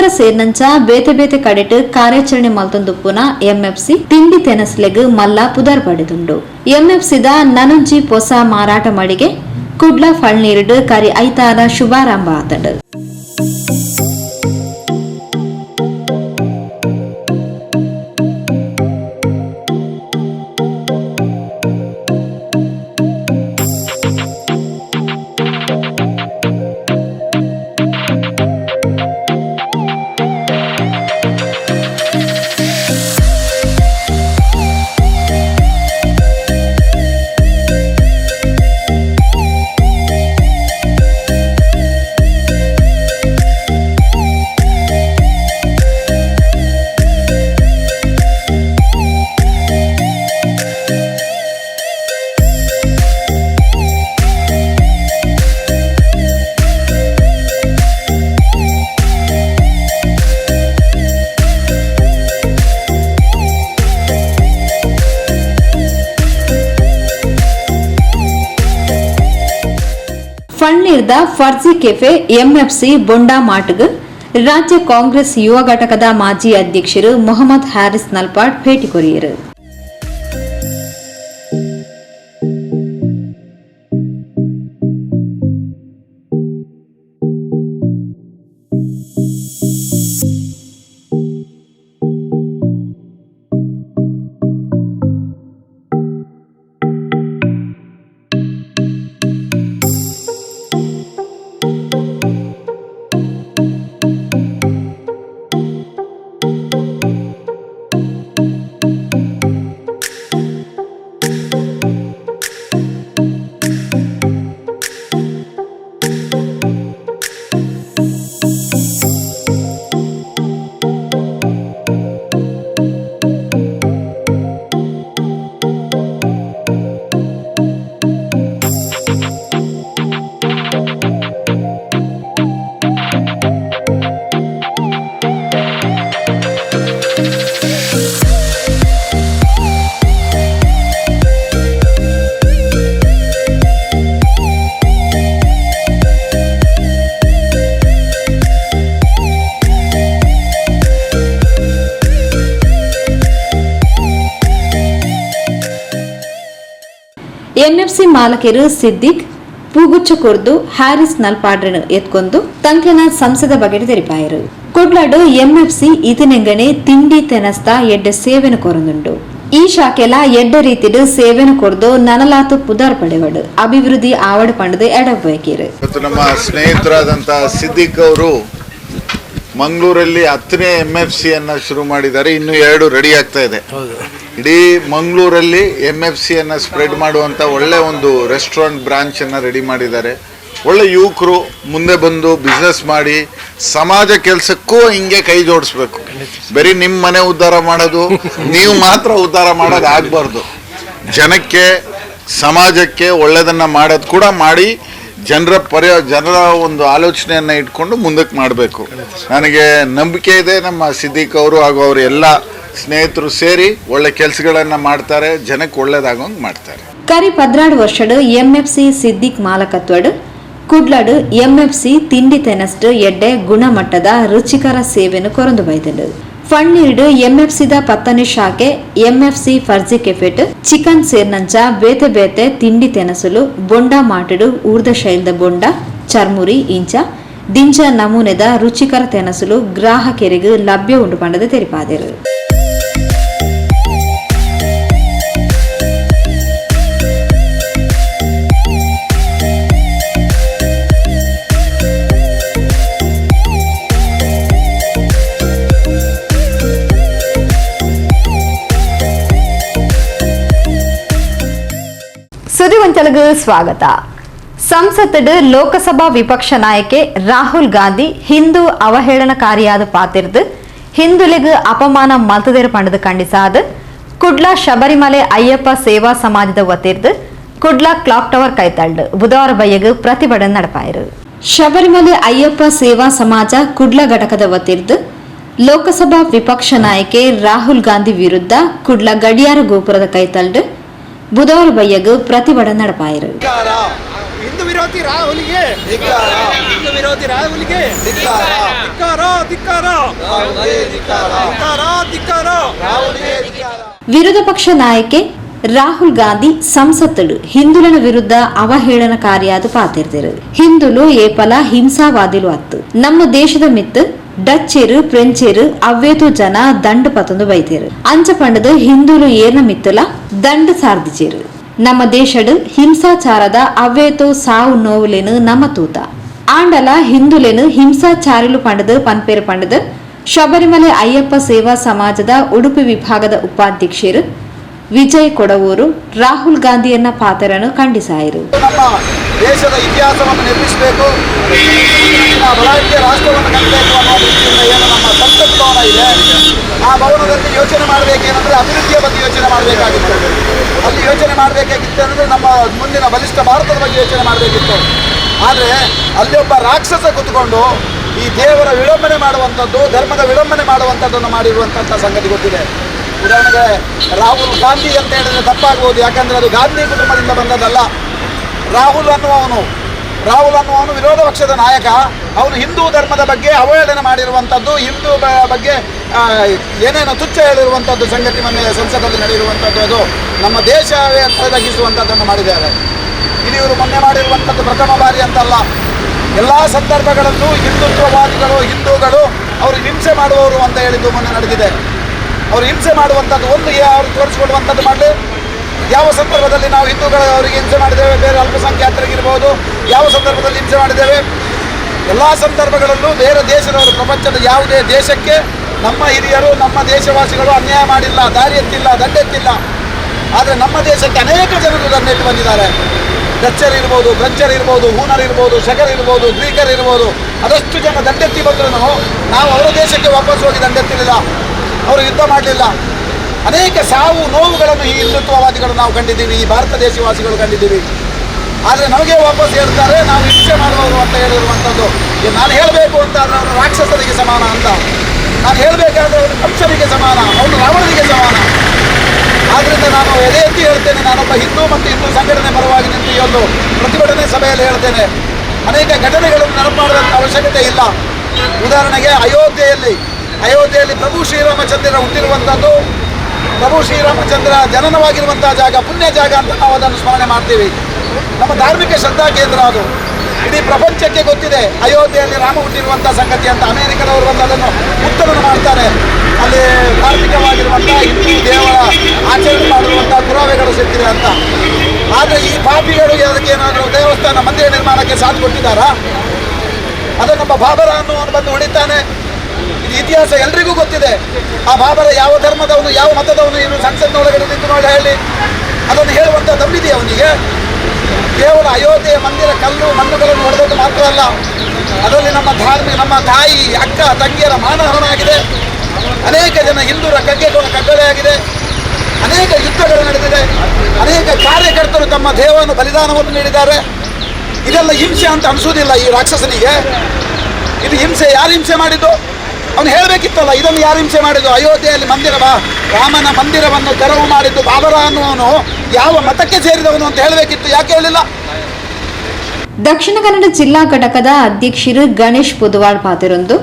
ಸೇರ್ನಂಚ ಬೇತೆ ಬೇತೆ ಕಡೆಟ್ ಕಾರ್ಯಾಚರಣೆ ಮಲ್ತೊಂದುಪ್ಪುನ ಎಂಎಫ್ಸಿ ತಿಂಡಿ ತೆನಸ್ಲೆಗ್ ಮಲ್ಲ ಪುದರ್ ಪಡೆದುಂಡು. ಎಂಎಫ್ಸಿದ ನನುಂಜಿ ಪೊಸ ಮಾರಾಟ ಮಳಿಗೆ ಕುಡ್ಲ ಫಳ್ನೀರ್ಡ್ ಕರಿ ಐತಾರ ಶುಭಾರಂಭ ಆತಡ್ ಫರ್ಜಿ ಕೆಫೆ ಎಂಎಫ್ಸಿ ಬೊಂಡಾ ಮಾಟ್ಗ್ ರಾಜ್ಯ ಕಾಂಗ್ರೆಸ್ ಯುವ ಘಟಕದ ಮಾಜಿ ಅಧ್ಯಕ್ಷರು ಮೊಹಮ್ಮದ್ ಹ್ಯಾರಿಸ್ ನಲ್ಪಾಡ್ ಭೇಟಿ ಕೊರಿಯರು. ಮಾಲಕರು ಸಿದ್ದಿಕ್ ಪೂಗುಚ್ಚ ಕೊರ್ದು ಹ್ಯಾರಿಸ್ ನಲ್ಪಾಡ್ರನು ಎತ್ಕೊಂಡು ತಂಕ್ಲೆನ ಸಂಸದ ಬಗೆಟ್ ತೆರಿಪಾಯರು. ಕೊಡ್ಲಾಡು ಎಂಎಫ್ಸಿ ಇತನೆಂಗನೆ ತಿಂಡಿ ತೆನಸ್ತ ಎಡ್ಡ ಸೇವೆನ ಕೊರೊಂದುಂಡು. ಈ ಶಾಖೆಲ ಎಡ್ಡ ರೀತಿಡ್ ಸೇವೆನ ಕೊರ್ದು ನನಲಾತು ಪುದಾರ್ ಪಡೆವಡು. ಅಭಿವೃದ್ಧಿ ಆವಡ್ ಪಂಡದು ಎಡಬೇಕಿರು ಇವತ್ತು ನಮ್ಮ ಸ್ನೇಹಿತರಾದಂಥ ಸಿದ್ದಿಕ್ ಅವರು ಮಂಗಳೂರಲ್ಲಿ ಹತ್ತನೇ ಎಂಎಫ್ಸಿ ಎಫ್ ಸಿ ಅನ್ನ ಶುರು ಮಾಡಿದ್ದಾರೆ. ಇನ್ನು ಎರಡು ರೆಡಿ ಆಗ್ತಾ ಇದೆ. ಇಡೀ ಮಂಗಳೂರಲ್ಲಿ ಎಂ ಎಫ್ ಸಿಯನ್ನು ಸ್ಪ್ರೆಡ್ ಮಾಡುವಂಥ ಒಳ್ಳೆ ಒಂದು ರೆಸ್ಟೋರೆಂಟ್ ಬ್ರಾಂಚನ್ನು ರೆಡಿ ಮಾಡಿದ್ದಾರೆ. ಒಳ್ಳೆ ಯುವಕರು ಮುಂದೆ ಬಂದು ಬಿಸ್ನೆಸ್ ಮಾಡಿ ಸಮಾಜ ಕೆಲಸಕ್ಕೂ ಹಿಂಗೆ ಕೈ ಜೋಡಿಸ್ಬೇಕು. ಬರೀ ನಿಮ್ಮ ಮನೆ ಉದ್ಧಾರ ಮಾಡೋದು, ನೀವು ಮಾತ್ರ ಉದ್ಧಾರ ಮಾಡೋದು ಆಗಬಾರ್ದು. ಜನಕ್ಕೆ, ಸಮಾಜಕ್ಕೆ ಒಳ್ಳೆಯದನ್ನು ಮಾಡೋದು ಕೂಡ ಮಾಡಿ ಜನರ ಪರ್ಯ, ಜನರ ಒಂದು ಆಲೋಚನೆಯನ್ನು ಇಟ್ಕೊಂಡು ಮುಂದಕ್ಕೆ ಮಾಡಬೇಕು. ನನಗೆ ನಂಬಿಕೆ ಇದೆ ನಮ್ಮ ಸಿದ್ದಿಕ್ ಅವರು ಹಾಗೂ ಅವರು ಎಲ್ಲ ಸ್ನೇಹಿತರು ಸೇರಿ ಒಳ್ಳೆ ಕೆಲಸಗಳನ್ನ ಮಾಡ್ತಾರೆ, ಜನಕ್ಕೆ ಒಳ್ಳೇದಾಗೋಂಗ್ ಮಾಡ್ತಾರೆ. ಕರಿ ಪದ್ರಾಡು ವರ್ಷಡ್ ಎಂಎಫ್ಸಿ ಸಿದ್ದಿಕ್ ಕುಡ್ಲಡ್ ಎಂಎಫ್ಸಿ ತಿಂಡಿ ತೆನಸ್ಟ್ ಎಡ್ಡೆ ಗುಣಮಟ್ಟದ ರುಚಿಕರ ಸೇವೆಯನ್ನು ಕೊರಂದು ಬೈದಡು ಫಣ್ಣೀರ್ಡ್ ದ ಪತ್ತನೆ ಶಾಖೆ ಎಂಎಫ್ಸಿ ಫರ್ಜಿ ಕೆಫೆಟ್, ಚಿಕನ್ ಸೇರ್ನಂಚ ಬೇತೆ ಬೇತೆ ತಿಂಡಿ ತೆನಸಲು ಬೊಂಡ ಮಾಟಡು ಊರ್ದ ಶೈಲ್ದ ಬೊಂಡ, ಚರ್ಮುರಿ, ಇಂಚ, ದಿಂಚ ನಮೂನೆದ ರುಚಿಕರ ತೆನಸಲು ಗ್ರಾಹಕರಿಗೆ ಲಭ್ಯ ಉಂಟು ಪಂಡದ ತೆರಿಪಾದರು. ಸ್ವಾಗತ. ಸಂಸತ್ತಡ್ ಲೋಕಸಭಾ ವಿಪಕ್ಷ ನಾಯಕೆ ರಾಹುಲ್ ಗಾಂಧಿ ಹಿಂದೂ ಅವಹೇಳನಕಾರಿಯಾದ ಪಾತಿರ್ದು, ಹಿಂದುಳಿಗ ಅಪಮಾನ ಮಲ್ತದೇರ ಪಂಡದು ಖಂಡಿಸಾದ, ಕುಡ್ಲಾ ಶಬರಿಮಲೆ ಅಯ್ಯಪ್ಪ ಸೇವಾ ಸಮಾಜದ ವತಿರ್ದು, ಕುಡ್ಲಾ ಕ್ಲಾಕ್ ಟವರ್ ಕೈತಲ್ಡ್ ಬುಧವಾರ ಬಯ್ಯಗು ಪ್ರತಿಭಟನೆ ನಡಪಾಯಿರು. ಶಬರಿಮಲೆ ಅಯ್ಯಪ್ಪ ಸೇವಾ ಸಮಾಜ ಕುಡ್ಲಾ ಘಟಕದ ವತಿರ್ದು, ಲೋಕಸಭಾ ವಿಪಕ್ಷ ನಾಯಕೆ ರಾಹುಲ್ ಗಾಂಧಿ ವಿರುದ್ಧ ಕುಡ್ಲಾ ಗಡಿಯಾರ ಗೋಪುರದ ಕೈತಳ್ಳು ಬುಧವಾರಬಯ್ಯಗ್ ಪ್ರತಿಭಟನೆ ನಡಪಾಯರು. ಹಿಂದೂ ವಿರೋಧ ಪಕ್ಷ ನಾಯಕಿ ರಾಹುಲ್ ಗಾಂಧಿ ಸಂಸತ್ತು ಹಿಂದುಳನ ವಿರುದ್ಧ ಅವಹೇಳನ ಅವಹೇಳನಕಾರಿಯಾದ ಪಾತಿರ್ತಿರು. ಹಿಂದುಲು ಏಪಲ ಹಿಂಸಾವಾದಿಲು ಅತ್ತು. ನಮ್ಮ ದೇಶದ ಮಿತ್ತು ಡಚ್ಚೇರು ಫ್ರೆಂಚೇರು ಅವ್ವೇತು ಜನ ದಂಡ ಪತೊಂದು ಬೈತೇರು. ಅಂಚ ಪಂಡದ ಹಿಂದುಲು ಏರ್ನ ಮಿತ್ತುಲ ದಂಡ ಸಾರ್ದಿಚೇರು ನಮ್ಮ ದೇಶಡು ಹಿಂಸಾಚಾರದ ಅವೇತು ಸಾವು ನೋವುಲೆನು ನಮ್ಮ ತೂತ. ಆಂಡಲ ಹಿಂದುಲೆನು ಹಿಂಸಾಚಾರಿಲು ಪಂಡದ ಪನ್ಪೇರು ಪಂಡದ ಶಬರಿಮಲೆ ಅಯ್ಯಪ್ಪ ಸೇವಾ ಸಮಾಜದ ಉಡುಪಿ ವಿಭಾಗದ ಉಪಾಧ್ಯಕ್ಷರು ವಿಜಯ್ ಕೊಡವೂರು ರಾಹುಲ್ ಗಾಂಧಿಯನ್ನ ಪಾತ್ರರನ್ನು ಖಂಡಿಸಾಯರು. ದೇಶದ ಇತಿಹಾಸವನ್ನು ನಿರ್ಮಿಸಬೇಕು. ಬಲಾಢ್ಯ ರಾಷ್ಟ್ರವನ್ನು ಕಟ್ಟಬೇಕು ಅನ್ನೋ ದೃಷ್ಟಿಯಿಂದ ಏನು ನಮ್ಮ ಸಂಸತ್ ಭವನ ಇದೆ. ಆ ಭವನದಲ್ಲಿ ಯೋಚನೆ ಮಾಡಬೇಕೇನಂದ್ರೆ ಅಭಿವೃದ್ಧಿಯ ಬಗ್ಗೆ ಯೋಚನೆ ಮಾಡಬೇಕಾಗಿತ್ತು. ಅಲ್ಲಿ ಯೋಚನೆ ಮಾಡಬೇಕಾಗಿತ್ತು ಅಂದರೆ ನಮ್ಮ ಮುಂದಿನ ಬಲಿಷ್ಠ ಭಾರತದ ಬಗ್ಗೆ ಯೋಚನೆ ಮಾಡಬೇಕಿತ್ತು. ಆದರೆ ಅಲ್ಲಿ ಒಬ್ಬ ರಾಕ್ಷಸ ಕೂತ್ಕೊಂಡು ಈ ದೇವರ ವಿಡಂಬನೆ ಮಾಡುವಂಥದ್ದು, ಧರ್ಮದ ವಿಡಂಬನೆ ಮಾಡುವಂಥದ್ದನ್ನು ಮಾಡಿರುವಂಥ ಸಂಗತಿ ಗೊತ್ತಿದೆ. ಉದಾಹರಣೆಗೆ ರಾಹುಲ್ ಗಾಂಧಿ ಅಂತ ಹೇಳಿದ್ರೆ ತಪ್ಪಾಗ್ಬೋದು. ಯಾಕಂದ್ರೆ ಅದು ಗಾಂಧಿ ಕುಟುಂಬದಿಂದ ಬಂದದ್ದಲ್ಲ. ರಾಹುಲ್ ಅನ್ನುವವನು, ರಾಹುಲ್ ಅನ್ನುವನು ವಿರೋಧ ಪಕ್ಷದ ನಾಯಕ. ಅವನು ಹಿಂದೂ ಧರ್ಮದ ಬಗ್ಗೆ ಅವಹೇಳನ ಮಾಡಿರುವಂಥದ್ದು ಹಿಂದೂ ಬಗ್ಗೆ ಏನೇನು ತುಚ್ಛ ಹೇಳಿರುವಂಥದ್ದು ಸಂಗತಿ ಮೊನ್ನೆ ಸಂಸದಲ್ಲಿ ನಡೆಯಿರುವಂಥದ್ದು ಅದು. ನಮ್ಮ ದೇಶವೇ ತಲೆದಗಿಸುವಂಥದ್ದನ್ನು ಮಾಡಿದ್ದಾರೆ. ಇದು ಇವರು ಮೊನ್ನೆ ಮಾಡಿರುವಂಥದ್ದು ಪ್ರಥಮ ಬಾರಿ ಅಂತಲ್ಲ. ಎಲ್ಲ ಸಂದರ್ಭಗಳಲ್ಲೂ ಹಿಂದುತ್ವವಾದಿಗಳು, ಹಿಂದೂಗಳು ಅವರು ಹಿಂಸೆ ಮಾಡುವವರು ಅಂತ ಹೇಳಿದ್ದು ಮೊನ್ನೆ ನಡೆದಿದೆ. ಅವರು ಹಿಂಸೆ ಮಾಡುವಂಥದ್ದು ಒಂದು ಅವರು ತೋರಿಸ್ಕೊಡುವಂಥದ್ದು ಮಾಡಲಿ. ಯಾವ ಸಂದರ್ಭದಲ್ಲಿ ನಾವು ಹಿಂದೂಗಳ ಅವರಿಗೆ ಹಿಂಸೆ ಮಾಡಿದ್ದೇವೆ? ಬೇರೆ ಅಲ್ಪಸಂಖ್ಯಾತರಿಗಿರ್ಬೋದು. ಯಾವ ಸಂದರ್ಭದಲ್ಲಿ ಹಿಂಸೆ ಮಾಡಿದ್ದೇವೆ? ಎಲ್ಲ ಸಂದರ್ಭಗಳಲ್ಲೂ ಬೇರೆ ದೇಶದವರು, ಪ್ರಪಂಚದ ಯಾವುದೇ ದೇಶಕ್ಕೆ ನಮ್ಮ ಹಿರಿಯರು, ನಮ್ಮ ದೇಶವಾಸಿಗಳು ಅನ್ಯಾಯ ಮಾಡಿಲ್ಲ, ದಾರಿ ಎತ್ತಿಲ್ಲ ದಂಡೆತ್ತಿಲ್ಲ ಆದರೆ ನಮ್ಮ ದೇಶಕ್ಕೆ ಅನೇಕ ಜನರು ದಂಡೆಟ್ಟು ಬಂದಿದ್ದಾರೆ. ಡಚ್ಚರ್ ಇರ್ಬೋದು ಫ್ರೆಂಚರ್ ಇರ್ಬೋದು, ಹೂನರ್ ಇರ್ಬೋದು ಶಕರ್ ಇರ್ಬೋದು, ಗ್ರೀಕರ್ ಇರ್ಬೋದು ಅದಷ್ಟು ಜನ ದಂಡೆತ್ತಿ ಬಂದರೂ ನಾವು ಅವರ ದೇಶಕ್ಕೆ ವಾಪಸ್ ಹೋಗಿ ದಂಡೆತ್ತಿರಲಿಲ್ಲ ಅವರು ಯುದ್ಧ ಮಾಡಲಿಲ್ಲ. ಅನೇಕ ಸಾವು ನೋವುಗಳನ್ನು ಈ ಹಿಂದುತ್ವವಾದಿಗಳು ನಾವು ಕಂಡಿದ್ದೀವಿ, ಈ ಭಾರತ ದೇಶವಾಸಿಗಳು ಕಂಡಿದ್ದೀವಿ. ಆದರೆ ನಮಗೆ ವಾಪಸ್ ಹೇಳ್ತಾರೆ, ನಾವು ಹಿಂಸೆ ಮಾಡುವವರು ಅಂತ ಹೇಳಿರುವಂಥದ್ದು. ನಾನು ಹೇಳಬೇಕು ಅಂತ ಆದರೆ ಅವನು ರಾಕ್ಷಸರಿಗೆ ಸಮಾನ ಅಂತ. ನಾನು ಹೇಳಬೇಕಾದ್ರೆ ಅವರು ಕಂಸರಿಗೆ ಸಮಾನ ಅವನು ರಾವಣನಿಗೆ ಸಮಾನ. ಆದ್ದರಿಂದ ನಾನು ಎದೆ ಎತ್ತಿ ಹೇಳ್ತೇನೆ, ನಾನೊಬ್ಬ ಹಿಂದೂ ಮತ್ತು ಹಿಂದೂ ಸಂಘಟನೆ ಪರವಾಗಿ ನಿಂತು ಒಂದು ಪ್ರತಿಭಟನೆ ಸಭೆಯಲ್ಲಿ ಹೇಳ್ತೇನೆ. ಅನೇಕ ಘಟನೆಗಳನ್ನು ನೆನಪು ಅವಶ್ಯಕತೆ ಇಲ್ಲ. ಉದಾಹರಣೆಗೆ ಅಯೋಧ್ಯೆಯಲ್ಲಿ ಅಯೋಧ್ಯೆಯಲ್ಲಿ ಪ್ರಭು ಶ್ರೀರಾಮಚಂದ್ರ ಹುಟ್ಟಿರುವಂಥದ್ದು ಪ್ರಭು ಶ್ರೀರಾಮಚಂದ್ರ ಜನನವಾಗಿರುವಂತಹ ಜಾಗ, ಪುಣ್ಯ ಜಾಗ ಅಂತ ನಾವು ಅದನ್ನು ಸ್ಮರಣೆ ಮಾಡ್ತೀವಿ. ನಮ್ಮ ಧಾರ್ಮಿಕ ಶ್ರದ್ಧಾ ಕೇಂದ್ರ ಅದು. ಇಡೀ ಪ್ರಪಂಚಕ್ಕೆ ಗೊತ್ತಿದೆ, ಅಯೋಧ್ಯೆಯಲ್ಲಿ ರಾಮ ಹುಟ್ಟಿರುವಂಥ ಸಂಗತಿ ಅಂತ. ಅಮೆರಿಕದವರು ಬಂದು ಅದನ್ನು ಉತ್ತರವನ್ನು ಮಾಡ್ತಾರೆ. ಅಲ್ಲಿ ಧಾರ್ಮಿಕವಾಗಿರುವಂಥ ಹಿಂದೂ ದೇವರ ಆಚರಣೆ ಮಾಡಿರುವಂಥ ಪುರಾವೆಗಳು ಸಿಕ್ಕಿದೆ ಅಂತ. ಆದರೆ ಈ ಪಾಪಿಗಳು ಅದಕ್ಕೆ ಏನಾದರೂ ದೇವಸ್ಥಾನ, ಮಂದಿರ ನಿರ್ಮಾಣಕ್ಕೆ ಸಾಥ್ ಕೊಟ್ಟಿದ್ದಾರಾ? ನಮ್ಮ ಬಾಬರ ಅನ್ನುವನು ಬಂದು ಹೊಡಿತಾನೆ. ಇತಿಹಾಸ ಎಲ್ರಿಗೂ ಗೊತ್ತಿದೆ. ಆ ಬಾಬರ ಯಾವ ಧರ್ಮದವನು, ಯಾವ ಮತದವನು ಇನ್ನು ಸಂಸತ್ನ ಒಳಗಡೆ ನಿಂತು ನೋಡಿ ಹೇಳಿ. ಅದನ್ನು ಹೇಳುವಂಥ ದಮ್ಮಿದೆ ಅವನಿಗೆ. ಕೇವಲ ಅಯೋಧ್ಯೆಯ ಮಂದಿರ ಕಲ್ಲು ಮಣ್ಣುಗಳನ್ನು ಹೊಡೆದದ್ದು ಮಾತ್ರ ಅಲ್ಲ. ಅದರಲ್ಲಿ ನಮ್ಮ ಧಾರ್ಮಿಕ, ನಮ್ಮ ತಾಯಿ, ಅಕ್ಕ, ತಂಗಿಯರ ಮಾನಹರಣ ಆಗಿದೆ. ಅನೇಕ ಜನ ಹಿಂದೂರ ಕಗ್ಗೆಗಳ ಆಗಿದೆ. ಅನೇಕ ಯುದ್ಧಗಳು ನಡೆದಿದೆ. ಅನೇಕ ಕಾರ್ಯಕರ್ತರು ತಮ್ಮ ದೇವನ ಬಲಿದಾನವನ್ನು ನೀಡಿದ್ದಾರೆ. ಇದೆಲ್ಲ ಹಿಂಸೆ ಅಂತ ಅನಿಸೋದಿಲ್ಲ ಈ ರಾಕ್ಷಸನಿಗೆ. ಇದು ಹಿಂಸೆ, ಯಾರು ಹಿಂಸೆ ಮಾಡಿದ್ದು? ಅವನು ಹೇಳಬೇಕಿತ್ತಲ್ಲ ಇದನ್ನು ಯಾರು ಹಿಂಸೆ ಮಾಡಿದ್ದು? ಅಯೋಧ್ಯೆಯಲ್ಲಿ ಮಂದಿರವ ರಾಮನ ಮಂದಿರವನ್ನು ತೆರವು ಮಾಡಿದ್ದು ಬಾಬರ ಅನ್ನುವನು ಯಾವ ಮತಕ್ಕೆ ಸೇರಿದವನು ಅಂತ ಹೇಳಬೇಕಿತ್ತು ಯಾಕೆ ಹೇಳಿಲ್ಲ? ದಕ್ಷಿಣ ಕನ್ನಡ ಜಿಲ್ಲಾ ಘಟಕದ ಅಧ್ಯಕ್ಷರು ಗಣೇಶ್ ಬುಧವಾರ್ ಪಾತಿರೊಂದು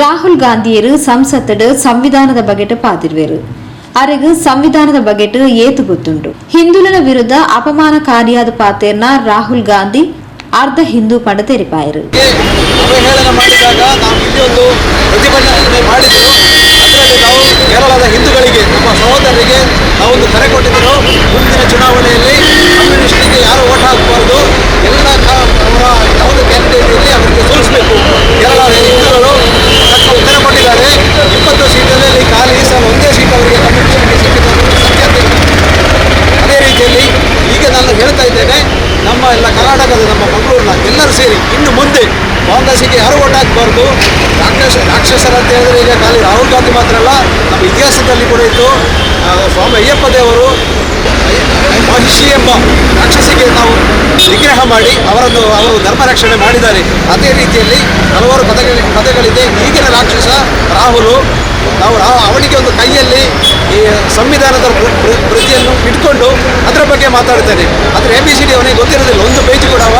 ರಾಹುಲ್ ಗಾಂಧಿಯರು ಸಂಸತ್ತಡು ಸಂವಿಧಾನದ ಬಗೆಟ್ ಪಾತಿರುವೆರು. ಅರೆಗು ಸಂವಿಧಾನದ ಬಗೆಟ್ ಏತು ಗೊತ್ತುಂಟು. ಹಿಂದುಳಿನ ವಿರುದ್ಧ ಅಪಮಾನಕಾರಿಯಾದ ಪಾತೆರ್ನ ರಾಹುಲ್ ಗಾಂಧಿ ಅರ್ಧ ಹಿಂದೂ ಪಂಡ ತೆರಿಪಾಯರು ಪ್ರತಿಭಟನೆ ಮಾಡಿದ್ರು. ಅದರಲ್ಲಿ ನಾವು ಕೇರಳದ ಹಿಂದೂಗಳಿಗೆ, ನಮ್ಮ ಸಹೋದರರಿಗೆ ನಾವೊಂದು ಕರೆ ಕೊಟ್ಟಿದ್ದರು, ಮುಂದಿನ ಚುನಾವಣೆಯಲ್ಲಿ ಕಮ್ಯುನಿಸ್ಟ್ಗೆ ಯಾರು ಓಟ್ ಹಾಕಬಾರ್ದು, ಎಲ್ಲ ಅವರ ಯಾವುದೇ ಕ್ಯಾಂಡಿಡೇಟ್ ಅವರಿಗೆ ಸೋಲಿಸಬೇಕು. ಕೇರಳದ ಹಿಂದೂಗಳು ತಕ್ಕ ಉತ್ತರ ಕೊಟ್ಟಿದ್ದಾರೆ. ಇಪ್ಪತ್ತು ಸೀಟಲ್ಲಿ ಖಾಲಿ ಸಹ ಒಂದೇ ಸೀಟ್ ಅವರಿಗೆ ಕಮ್ಯುನಿಸ್ಟ್ಗೆ ಸಿಕ್ಕಿದ್ದು ಸಂಖ್ಯಾತ ಅದೇ ರೀತಿಯಲ್ಲಿ ಈಗ ನಾನು ಹೇಳ್ತಾ ಇದ್ದೇನೆ ನಮ್ಮ ಎಲ್ಲ ಕರ್ನಾಟಕದ ನಮ್ಮ ಮಂಗಳೂರಿನ ಎಲ್ಲರೂ ಸೇರಿ ಇನ್ನು ಮುಂದೆ ಕಾಂಗ್ರೆಸ್ಸಿಗೆ ಯಾರು ಓಟ್ ಹಾಕಬಾರ್ದು ರಾಕ್ಷಸ ರಾಕ್ಷಸರ ಅಂತ ಹೇಳಿದ್ರೆ ಈಗ ಖಾಲಿ ರಾಹುಲ್ ಗಾಂಧಿ ಮಾತ್ರ ಅಲ್ಲ, ನಮ್ಮ ಇತಿಹಾಸದಲ್ಲಿ ಕೂಡ ಇತ್ತು. ಸ್ವಾಮಿ ಅಯ್ಯಪ್ಪ ದೇವರು, ಮಹಿಷಿ ಎಂಬ ರಾಕ್ಷಸಿಗೆ ನಾವು ನಿಗ್ರಹ ಮಾಡಿ ಅವರನ್ನು, ಅವರು ಧರ್ಮ ರಕ್ಷಣೆ ಮಾಡಿದ್ದಾರೆ. ಅದೇ ರೀತಿಯಲ್ಲಿ ಹಲವಾರು ಪದಗಳಿ, ಪದಗಳಿದೆ. ಈಗಿನ ರಾಕ್ಷಸ ರಾಹುಲು ನಾವು ಅವನಿಗೆ ಒಂದು ಕೈಯಲ್ಲಿ ಈ ಸಂವಿಧಾನದ ಪ್ರ- ಪ್ರ- ಪ್ರತಿಯನ್ನು ಇಟ್ಕೊಂಡು ಅದರ ಬಗ್ಗೆ ಮಾತಾಡ್ತಾನೆ. ಆದರೆ ಎ ಬಿ ಸಿ ಡಿ ಅವನಿಗೆ ಗೊತ್ತಿರೋದಿಲ್ಲ. ಒಂದು ಪೇಜ್ ಕೂಡ ಅವ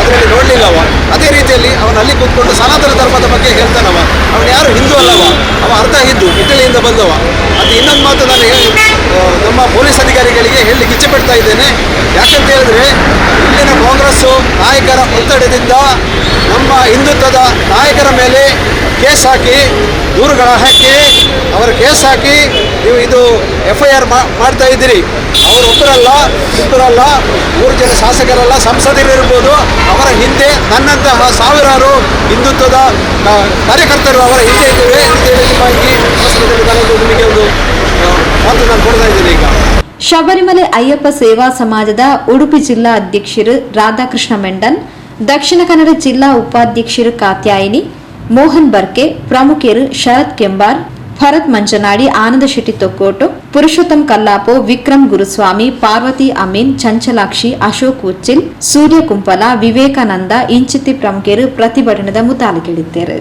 ಅದರಲ್ಲಿ ನೋಡಲಿಲ್ಲ ಅವ. ಅದೇ ರೀತಿಯಲ್ಲಿ ಅವನು ಅಲ್ಲಿ ಕೂತ್ಕೊಂಡು ಸನಾತನ ಧರ್ಮದ ಬಗ್ಗೆ ಹೇಳ್ತಾನವ ಅವನು ಯಾರು? ಹಿಂದೂ ಅಲ್ಲವ. ಅವ ಅರ್ಧ ಹಿಂದೂ ಇಟಲಿಯಿಂದ ಬಂದವ. ಅದು ಇನ್ನೊಂದು ಮಾತು ನಾನು ಹೇಳಿ ನಮ್ಮ ಪೊಲೀಸ್ ಅಧಿಕಾರಿಗಳಿಗೆ ಹೇಳಿ ಇಚ್ಛೆ ಪಡ್ತಾ ಇದ್ದೇನೆ. ಯಾಕಂತ ಹೇಳಿದ್ರೆ, ಇಲ್ಲಿನ ಕಾಂಗ್ರೆಸ್ಸು ನಾಯಕರ ಒತ್ತಡದಿಂದ ನಮ್ಮ ಹಿಂದುತ್ವದ ನಾಯಕರ ಮೇಲೆ ಕೇಸ್ ಹಾಕಿ ದೂರುಗಳ ಹಾಕಿ ಅವರ ಕೇಸ್ ಹಾಕಿ ನೀವು ಇದು ಎಫ್ ಐ ಆರ್ ಮಾಡ್ತಾ ಇದ್ದೀರಿ. ಅವರು ಒಬ್ಬರಲ್ಲ, ಇಬ್ಬರಲ್ಲ, ಮೂರು ಜನ ಶಾಸಕರಲ್ಲ ಸಂಸದರಿರ್ಬೋದು ಅವರ ಹಿಂದೆ ನನ್ನಂತಹ ಸಾವಿರಾರು ಹಿಂದುತ್ವದ ಕಾರ್ಯಕರ್ತರು ಅವರ ಹಿಂದೆ ಇದ್ದೇವೆ. ನಿಮಗೆ ನಾನು ಕೊಡ್ತಾ ಇದ್ದೀನಿ ಈಗ. ಶಬರಿಮಲೆ ಅಯ್ಯಪ್ಪ ಸೇವಾ ಸಮಾಜದ ಉಡುಪಿ ಜಿಲ್ಲಾ ಅಧ್ಯಕ್ಷರು ರಾಧಾಕೃಷ್ಣ ಮೆಂಡನ್, ದಕ್ಷಿಣ ಕನ್ನಡ ಜಿಲ್ಲಾ ಉಪಾಧ್ಯಕ್ಷರು ಕಾತ್ಯಾಯಿನಿ, ಮೋಹನ್ ಬರ್ಕೆ, ಪ್ರಮುಖರು ಶರತ್ ಕೆಂಬಾರ್ ಭರತ್ ಮಂಚನಾಡಿ ಆನಂದ ಶೆಟ್ಟಿ ತೊಕ್ಕೋಟು ಪುರುಷೋತ್ತಮ್ ಕಲ್ಲಾಪು ವಿಕ್ರಮ್ ಗುರುಸ್ವಾಮಿ ಪಾರ್ವತಿ ಅಮೀನ್ ಚಂಚಲಾಕ್ಷಿ ಅಶೋಕ್ ಉಚ್ಚಿಲ್ ಸೂರ್ಯ ಕುಂಪಲ ವಿವೇಕಾನಂದ ಇಂಚಿತಿ ಪ್ರಮುಖರು ಪ್ರತಿಭಟನೆದ ಮುತಾಲಿಗಿಳಿದ್ದಾರೆ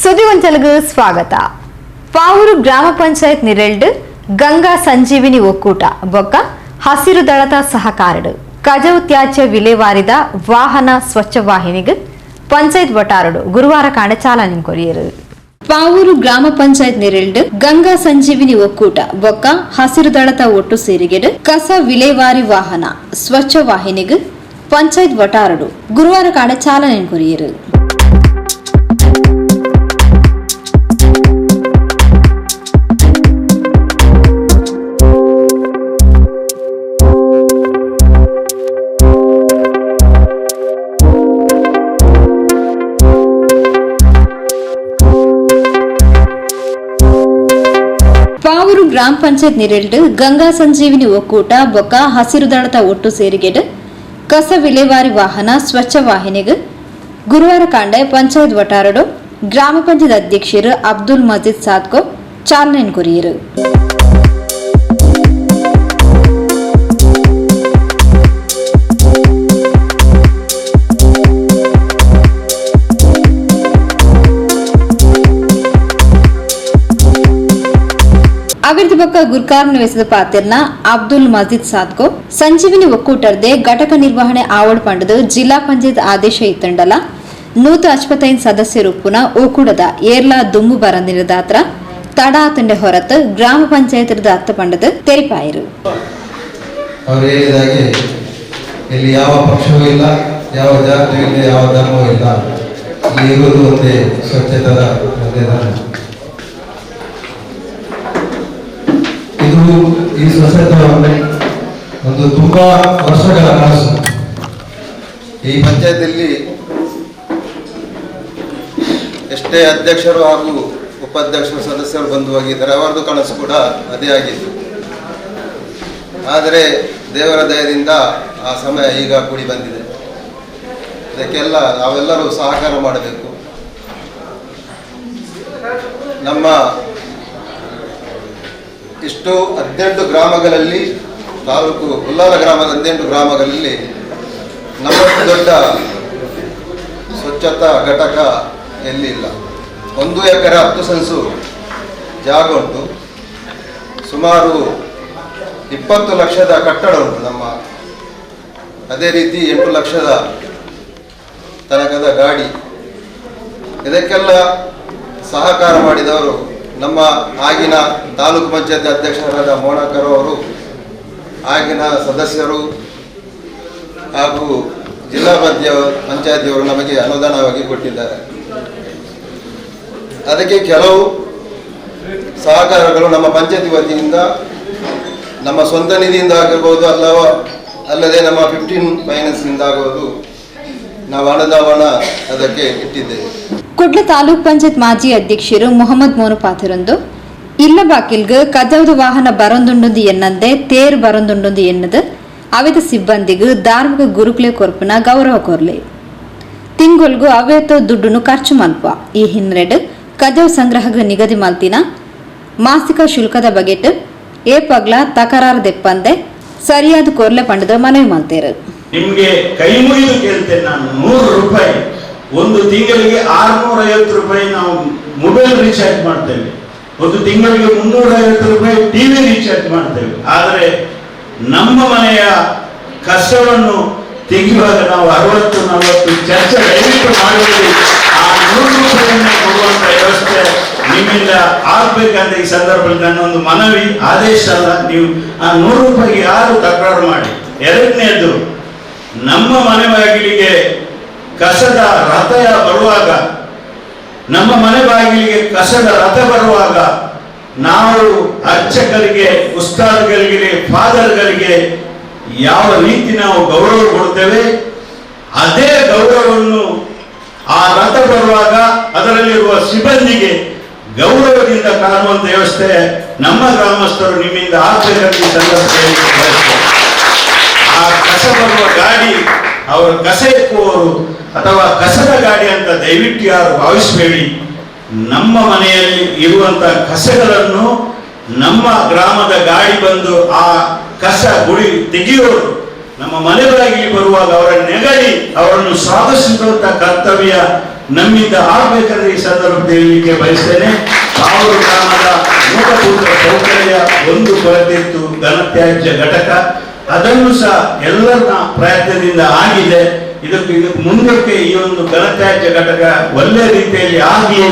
ಸುದ್ದಿಗೊಂಚಲಗು ಸ್ವಾಗತ ಪಾವೂರು ಗ್ರಾಮ ಪಂಚಾಯತ್ ನಿರೆಲ್ಡ್ ಗಂಗಾ ಸಂಜೀವಿನಿ ಒಕ್ಕೂಟ ಬೊಕ್ಕ ಹಸಿರು ದಳದ ಸಹಕಾರಡು ಕಜವು ತ್ಯಾಜ್ಯ ವಿಲೇವಾರಿದ ವಾಹನ ಸ್ವಚ್ಛ ವಾಹಿನಿಗೆ ಪಂಚಾಯತ್ ವಟಾರಡು ಗುರುವಾರ ಕಾಂಡ ಚಾಲನೆ ಕೊರಿಯರು ಪಾವೂರು ಗ್ರಾಮ ಪಂಚಾಯತ್ ನಿರೆಲ್ಡ್ ಗಂಗಾ ಸಂಜೀವಿನಿ ಒಕ್ಕೂಟ, ಬೊಕ್ಕ, ಹಸಿರು ದಳದ ಒಟ್ಟು ಸೇರಿಗೆಡು ಕಸ ವಿಲೇವಾರಿ ವಾಹನ, ಸ್ವಚ್ಛ ವಾಹಿನಿಗೆ ಪಂಚಾಯತ್ ವಟಾರಡು ಗುರುವಾರ ಕಾಡ ಚಾಲನೆ ಕೊರಿಯರು. ಗ್ರಾಮ ಪಂಚಾಯತ್ ನಿರೆಲ್ಡ್ ಗಂಗಾ ಸಂಜೀವಿನಿ ಒಕ್ಕೂಟ, ಬೊಕ್ಕ, ಹಸಿರು ದಳದ ಒಟ್ಟು ಸೇರಿಗೆಡ್ ಕಸ ವಿಲೇವಾರಿ ವಾಹನ, ಸ್ವಚ್ಛ ವಾಹಿನಿಗ ಗುರುವಾರ ಕಾಂಡ ಪಂಚಾಯತ್ ವಟಾರಡು ಗ್ರಾಮ ಪಂಚಾಯತ್ ಅಧ್ಯಕ್ಷರು ಅಬ್ದುಲ್ ಮಜೀದ್ ಸಾದ್ಕೋ ಚಾಲನೆ ಕೊರಿಯರು. ಅಭಿವೃದ್ಧಿ ಪಕ್ಕ ಗುರ್ಕಾರ್ ನಿವೇಶದ ಪಾತ್ರನ ಅಬ್ದುಲ್ ಮಜೀದ್ ಸಾದ್ಕೋ, ಸಂಜೀವಿನಿ ಒಕ್ಕೂಟರ್ದೆ ಘಟಕ ನಿರ್ವಹಣೆ ಆವಡ್ ಪಂಡದು ಜಿಲ್ಲಾ ಪಂಚಾಯತ್ ಆದೇಶ ಇತ್ತಂಡಲ. ನೂತ ಅಚ್ಪತೈನ್ ಸದಸ್ಯರು ಪುನಃ ಒಕ್ಕೂಟದ ಏರ್ಲಾ ದುಮ್ಮು ಬರಂದಿನ ದಾತ್ರ ತಡ ಆತಂಡೆ ಹೊರತು ಗ್ರಾಮ ಪಂಚಾಯತ್ ಅತ್ತ ಪಂಡದು ತೆರಿಪಾಯರು. ಅವರು ಹೇಳಿದಾಗೆ, ಇಲ್ಲಿ ಯಾವ ಪಕ್ಷವೂ ಇಲ್ಲ, ಯಾವ ಜಾತಿಯೂ ಇಲ್ಲ, ಯಾವ ಧರ್ಮವೂ ಇಲ್ಲ. ಇರುವುದು ಒಂದೇ ಇದು ಈ ಸ್ವಚ್ಛತೆ ಒಂದು ತುಂಬಾ ವರ್ಷಗಳ ಕನಸು. ಈ ಪಂಚಾಯತಿಯಲ್ಲಿ ಎಷ್ಟೇ ಅಧ್ಯಕ್ಷರು ಹಾಗೂ ಉಪಾಧ್ಯಕ್ಷರು ಸದಸ್ಯರು ಬಂದು ಹೋಗಿದ್ದಾರೆ, ಅವರದ್ದು ಕನಸು ಕೂಡ ಅದೇ ಆಗಿತ್ತು. ಆದರೆ ದೇವರ ದಯದಿಂದ ಆ ಸಮಯ ಈಗ ಕೂಡಿ ಬಂದಿದೆ. ಅದಕ್ಕೆಲ್ಲ ನಾವೆಲ್ಲರೂ ಸಹಕಾರ ಮಾಡಬೇಕು. ನಮ್ಮ ಇಷ್ಟು ಹದಿನೆಂಟು ಗ್ರಾಮಗಳಲ್ಲಿ, ತಾಲೂಕು ಉಲ್ಲಾಲ ಗ್ರಾಮದ ಹದಿನೆಂಟು ಗ್ರಾಮಗಳಲ್ಲಿ ನಮ್ಮಷ್ಟು ದೊಡ್ಡ ಸ್ವಚ್ಛತಾ ಘಟಕ ಎಲ್ಲಿ ಇಲ್ಲ ಒಂದು ಎಕರೆ ಹತ್ತು ಸೆನ್ಸು ಜಾಗ ಉಂಟು. ಸುಮಾರು ಇಪ್ಪತ್ತು ಲಕ್ಷದ ಕಟ್ಟಡ ಉಂಟು ನಮ್ಮ. ಅದೇ ರೀತಿ ಎಂಟು ಲಕ್ಷದ ತನಕದ ಗಾಡಿ. ಇದಕ್ಕೆಲ್ಲ ಸಹಕಾರ ಮಾಡಿದವರು ನಮ್ಮ ಆಗಿನ ತಾಲೂಕು ಪಂಚಾಯತ್ ಅಧ್ಯಕ್ಷರಾದ ಮೋಣಕರ್ ಅವರು, ಆಗಿನ ಸದಸ್ಯರು ಹಾಗೂ ಜಿಲ್ಲಾ ಮಧ್ಯ ಪಂಚಾಯತಿಯವರು ನಮಗೆ ಅನುದಾನವಾಗಿ ಕೊಟ್ಟಿದ್ದಾರೆ. ಅದಕ್ಕೆ ಕೆಲವು ಸಹಕಾರಗಳು ನಮ್ಮ ಪಂಚಾಯತಿ ವತಿಯಿಂದ, ನಮ್ಮ ಸ್ವಂತ ನಿಧಿಯಿಂದ ಆಗಿರ್ಬೋದು ಅಲ್ಲವ ಅಲ್ಲದೆ ನಮ್ಮ ಫಿಫ್ಟೀನ್ ಫೈನಾನ್ಸ್ನಿಂದ ಆಗುವುದು ನಾವು ಅನುದಾನ ಅದಕ್ಕೆ ಇಟ್ಟಿದ್ದೇವೆ. ಕುಡ್ಲ ತಾಲೂಕ್ ಪಂಚಾಯತ್ ಮಾಜಿ ಅಧ್ಯಕ್ಷರು ಮೊಹಮ್ಮದ್ ಮೋನು ಪಾತಿರೊಂದು ಇಲ್ಲ ಬಾಕಿಲ್ಗ ಕದವದ ವಾಹನ ಬರೊಂದುಂಡೊಂದು ಎನ್ನಂದೆ, ತೇರ್ ಬರೊಂದುಂಡೊಂದು ಎನ್ನದು ಅವಿದ ಸಿಬ್ಬಂದಿಗೂ ಧಾರ್ಮಿಕ ಗುರುಕುಲೆ ಕೊರ್ಪುನ ಗೌರವ ಕೊರ್ಲೆ. ತಿಂಗೊಲ್ಗು ಅವೇತ ದುಡ್ಡುನು ಖರ್ಚು ಮಲ್ಪ ಈ ಹಿನ್ನೆಡ್ ಕದವ್ ಸಂಗ್ರಹಗ ನಿಗದಿ ಮಲ್ತಿನ ಮಾಸಿಕ ಶುಲ್ಕದ ಬಗೆಟ್ ಏ ಪಗ್ಲ ತಕರಾರ ದೆಪ್ಪಂದೆ ಸರಿಯಾದ ಕೊರ್ಲೆ ಪಂಡದ ಮನವಿ ಮಲ್ತೇರು. ನಿಮ್ಗೆ ಕೈ ಮುಗಿದು ಕೇಳ್ತೇನೆ ನಾನು, ನೂರು ರೂಪಾಯಿ. ಒಂದು ತಿಂಗಳಿಗೆ ಆರ್ನೂರ ಐವತ್ತು ರೂಪಾಯಿ ನಾವು ಮೊಬೈಲ್ ರೀಚಾರ್ಜ್ ಮಾಡ್ತೇವೆ. ಒಂದು ತಿಂಗಳಿಗೆ ಮುನ್ನೂರ ಐವತ್ತು ಟಿವಿ ರೀಚಾರ್ಜ್ ಮಾಡ್ತೇವೆ. ಆದರೆ ನಮ್ಮ ಮನೆಯ ಕಷ್ಟವನ್ನು ತೆಗೆಯುವಾಗ ನಾವು ಅರವತ್ತು, ನಲವತ್ತು ಚರ್ಚೆ ದಯವಿಟ್ಟು ಆ ನೂರು ರೂಪಾಯಿಯನ್ನು ಕೊಡುವಂತ ವ್ಯವಸ್ಥೆ ನಿಮ್ಮಿಂದ ಆಗ್ಬೇಕಂತ ಈ ಸಂದರ್ಭದಲ್ಲಿ ನನ್ನ ಒಂದು ಮನವಿ, ಆದೇಶ ಅಲ್ಲ. ನೀವು ಆ ನೂರು ರೂಪಾಯಿಗೆ ಯಾರು ತಕರಾರು ಮಾಡಿ. ಎರಡನೇದು, ನಮ್ಮ ಮನೆ ಬಾಗಿಲಿಗೆ ಕಸದ ರಥ ಬರುವಾಗ, ನಮ್ಮ ಮನೆ ಬಾಗಿಲಿಗೆ ಕಸದ ರಥ ಬರುವಾಗ, ನಾವು ಅರ್ಚಕರಿಗೆ, ಉಸ್ತಾದ್ಗಳಿಗೆ, ಫಾದರ್ಗಳಿಗೆ ಯಾವ ರೀತಿ ನಾವು ಗೌರವ ಕೊಡ್ತೇವೆ ಅದೇ ಗೌರವವನ್ನು ಆ ರಥ ಬರುವಾಗ ಅದರಲ್ಲಿರುವ ಸಿಬ್ಬಂದಿಗೆ ಗೌರವದಿಂದ ಕಾಣುವಂತ ವ್ಯವಸ್ಥೆ ನಮ್ಮ ಗ್ರಾಮಸ್ಥರು ನಿಮ್ಮಿಂದ ಆಗ್ಬೇಕಂತ ಸಂದರ್ಭದಲ್ಲಿ ಕಸ ಬರುವ ಗಾಡಿ, ಅವರು ಕಸ ಎತ್ತುವವರು ಅಥವಾ ಕಸದ ಗಾಡಿ ಅಂತ ದಯವಿಟ್ಟು ಯಾರು ಭಾವಿಸಬೇಡಿ. ನಮ್ಮ ಮನೆಯಲ್ಲಿ ಇರುವಂತಹ ಕಸಗಳನ್ನು ನಮ್ಮ ಗ್ರಾಮದ ಗಾಡಿ ಬಂದು ಆ ಕಸ ಗುಡಿ ತೆಗೆಯೋರು ನಮ್ಮ ಮನೆ ಬಾಗಿಲಿಗೆ ಬರುವಾಗ ಅವರ ನೆಗಡಿ ಅವರನ್ನು ಸಾಧಿಸಿದಂತ ಕರ್ತವ್ಯ ನಮ್ಮಿಂದ ಆಗ್ಬೇಕಾದ್ರೆ ಈ ಸಂದರ್ಭದಲ್ಲಿ ಹೇಳಲಿಕ್ಕೆ ಬಯಸ್ತೇನೆ. ಅವರು ಗ್ರಾಮದ ಮೂಲಭೂತ ಸೌಕರ್ಯ ಒಂದು ಕೊರತೆ ಇತ್ತು ಘನತ್ಯಾಜ್ಯ ಘಟಕ. ಅದನ್ನು ಸಹ ಎಲ್ಲರ ಪ್ರಯತ್ನದಿಂದ ಆಗಿದೆ. ಇದಕ್ಕೆ ಇದಕ್ಕೆ ಮುಂದಕ್ಕೆ ಈ ಒಂದು ಗಣತ್ಯಾಜ್ಯ ಘಟಕ ಒಳ್ಳೆ ರೀತಿಯಲ್ಲಿ ಆಗಿ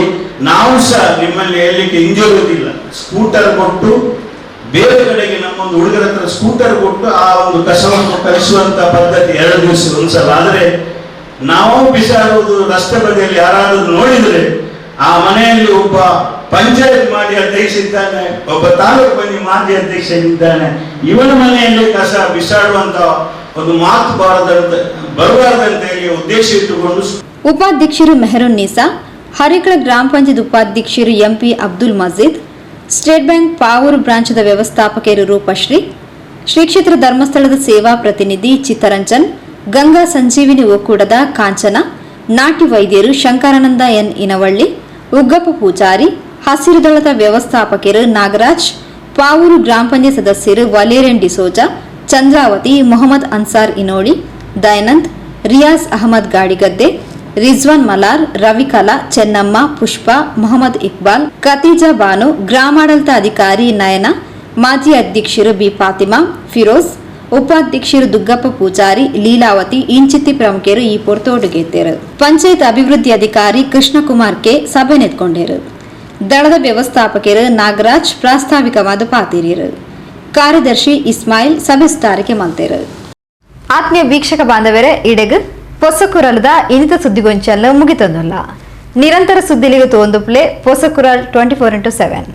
ನಾವು ಸಹ ನಿಮ್ಮಲ್ಲಿ ಹೇಳಲಿಕ್ಕೆ ಹಿಂಜರುವುದಿಲ್ಲ ಸ್ಕೂಟರ್ ಕೊಟ್ಟು ಬೇರೆ ಕಡೆಗೆ ನಮ್ಮೊಂದು ಹುಡುಗರ ಹತ್ರ ಸ್ಕೂಟರ್ ಕೊಟ್ಟು ಆ ಒಂದು ಕಸವನ್ನು ಕಲಿಸುವಂತ ಪದ್ಧತಿ ಎರಡು ದಿವಸ ಒಂದ್ಸಲ. ಆದರೆ ನಾವು ಬಿಸಾಡುವುದು ರಸ್ತೆ ಬದಿಯಲ್ಲಿ ಯಾರಾದರೂ ನೋಡಿದರೆ ಆ ಮನೆಯಲ್ಲಿ ಒಬ್ಬ ಪಂಚಾಯತ್ ಮಾಡಿ ಅಧ್ಯಕ್ಷ ಇದ್ದಾನೆ, ಒಬ್ಬ ತಾಲೂಕು ಬನ್ನಿ ಮಾಜಿ ಅಧ್ಯಕ್ಷ ಇದ್ದಾನೆ. ಇವನ ಮನೆಯಲ್ಲಿ ಕಸ ಬಿಸಾಡುವಂತ ಒಂದು ಮಾತು ಬಾರದಂತ, ಬರಬಾರದಂತೆ ಉದ್ದೇಶ ಇಟ್ಟುಕೊಂಡು ಉಪಾಧ್ಯಕ್ಷರು ಮೆಹರುನ್ ನಿಸಾ, ಹರಿಕಳ ಗ್ರಾಮ ಪಂಚಾಯತ್ ಉಪಾಧ್ಯಕ್ಷರು MP Abdul Majeed, state bank Pavoor ಬ್ರಾಂಚದ ವ್ಯವಸ್ಥಾಪಕರು ರೂಪಶ್ರೀ ಶ್ರೀ ಕ್ಷೇತ್ರ ಧರ್ಮಸ್ಥಳದ ಸೇವಾ ಪ್ರತಿನಿಧಿ ಚಿತ್ತರಂಜನ್, ಗಂಗಾ ಸಂಜೀವಿನಿ ಒಕ್ಕೂಟದ ಕಾಂಚನ, ನಾಟಿ ವೈದ್ಯರು ಶಂಕರಾನಂದ ಎನ್ ಇನವಳ್ಳಿ, ಉಗ್ಗಪ್ಪ ಪೂಜಾರಿ ಹಸಿರು ದಳದ ವ್ಯವಸ್ಥಾಪಕರು ನಾಗರಾಜ್, ಪಾವೂರು ಗ್ರಾಮ ಪಂಚಾಯತ್ ಸದಸ್ಯರು ವಲೇರೆನ್ ಡಿಸೋಜಾ ಚಂದ್ರಾವತಿ, ಮೊಹಮ್ಮದ್ ಅನ್ಸಾರ್ ಇನೋಳಿ ದಯಾನಂದ್, ರಿಯಾಜ್ ಅಹಮದ್ ಗಾಡಿಗದ್ದೆ, ರಿಜ್ವಾನ್ ಮಲಾರ್, ರವಿಕಲಾ, ಚೆನ್ನಮ್ಮ, ಪುಷ್ಪ, ಮೊಹಮ್ಮದ್ ಇಕ್ಬಾಲ್, ಖತೀಜಾ ಬಾನು, ಗ್ರಾಮಾಡಳಿತ ಅಧಿಕಾರಿ ನಯನ, ಮಾಜಿ ಅಧ್ಯಕ್ಷರು ಬಿ ಫಾತಿಮಾ, ಫಿರೋಜ್, ಉಪಾಧ್ಯಕ್ಷರು ದುಗ್ಗಪ್ಪ ಪೂಜಾರಿ, ಲೀಲಾವತಿ, ಇಂಚಿತ್ತಿ ಪ್ರಮುಖರು ಈ ಪೊರ್ತೋಡುಗೆತ್ತರು ಪಂಚಾಯತ್ ಅಭಿವೃದ್ಧಿ ಅಧಿಕಾರಿ ಕೃಷ್ಣಕುಮಾರ್ ಕೆ ಸಭೆ ನೆತ್ಕೊಂಡರು. ದಳದ ವ್ಯವಸ್ಥಾಪಕರು ನಾಗರಾಜ್ ಪ್ರಾಸ್ತಾವಿಕವಾದ ಪಾತಿರಿಯರು. ಕಾರ್ಯದರ್ಶಿ ಇಸ್ಮಾಯಿಲ್ ಸಭೆಸ್ತಾರಿಕೆ ಮಲ್ತೇರು. ಆತ್ಮೀಯ ವೀಕ್ಷಕ ಬಾಂಧವರೇ, ಇಡೆಗ್ ಪೊಸಕುರಲದ ಇನ್ನಿತ ಸುದ್ದಿಗೊಂಚಲ್ಲ ಮುಗಿತೊಂದಲ್ಲ. ನಿರಂತರ ಸುದ್ದಿಲಿಗೆ ತೋಂದು ಪ್ಲೇ ಪೊಸಕುರಲ್ ಟ್ವೆಂಟಿ ಫೋರ್ ಇಂಟು ಸೆವೆನ್.